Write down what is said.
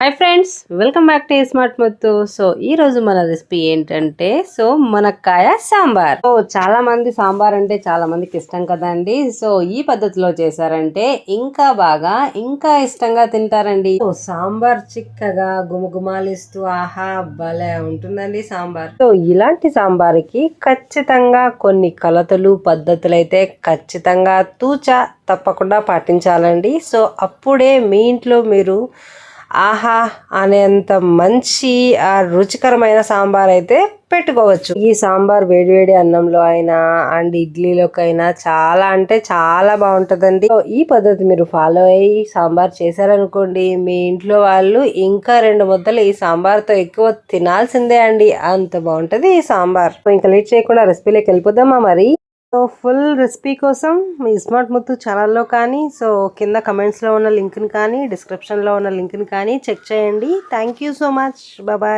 Hi friends welcome back to smart మొత్తు so ఈ రోజు మన రెసిపీ ఏంటంటే సో మునక్కాయ సాంబార్. సో చాలా మంది సాంబార్ అంటే చాలా మందికి ఇష్టం కదండి. సో ఈ పద్ధతిలో చేశారంటే ఇంకా బాగా ఇంకా ఇష్టంగా తింటారండి. సో సాంబార్ చిక్కగా గుమగుమాలిస్తూ ఆహా భలే ఉంటుందండి సాంబార్. సో ఇలాంటి సాంబార్కి ఖచ్చితంగా కొన్ని కలతలు పద్ధతులు అయితే ఖచ్చితంగా తూచా తప్పకుండా పాటించాలండి. సో అప్పుడే మీ ఇంట్లో మీరు ఆహా అనేంత మంచి ఆ రుచికరమైన సాంబార్ అయితే పెట్టుకోవచ్చు. ఈ సాంబార్ వేడివేడి అన్నంలో అయినా అండ్ ఇడ్లీలోకైనా చాలా అంటే చాలా బాగుంటుందండి. ఈ పద్ధతి మీరు ఫాలో అయ్యి సాంబార్ చేశారనుకోండి మీ ఇంట్లో వాళ్ళు ఇంకా రెండు ముద్దలు ఈ సాంబార్తో ఎక్కువ తినాల్సిందే అండి. అంత బాగుంటది ఈ సాంబార్. ఇంకా లేట్ చేయకుండా రెసిపీలోకి వెళ్ళిపోదామా మరి? సో ఫుల్ రెసిపీ కోసం మీ స్మార్ట్ ముత్తు ఛానల్లో కానీ సో కింద కమెంట్స్లో ఉన్న లింక్ని కానీ డిస్క్రిప్షన్లో ఉన్న లింక్ని కానీ చెక్ చేయండి. Thank you so much. Bye bye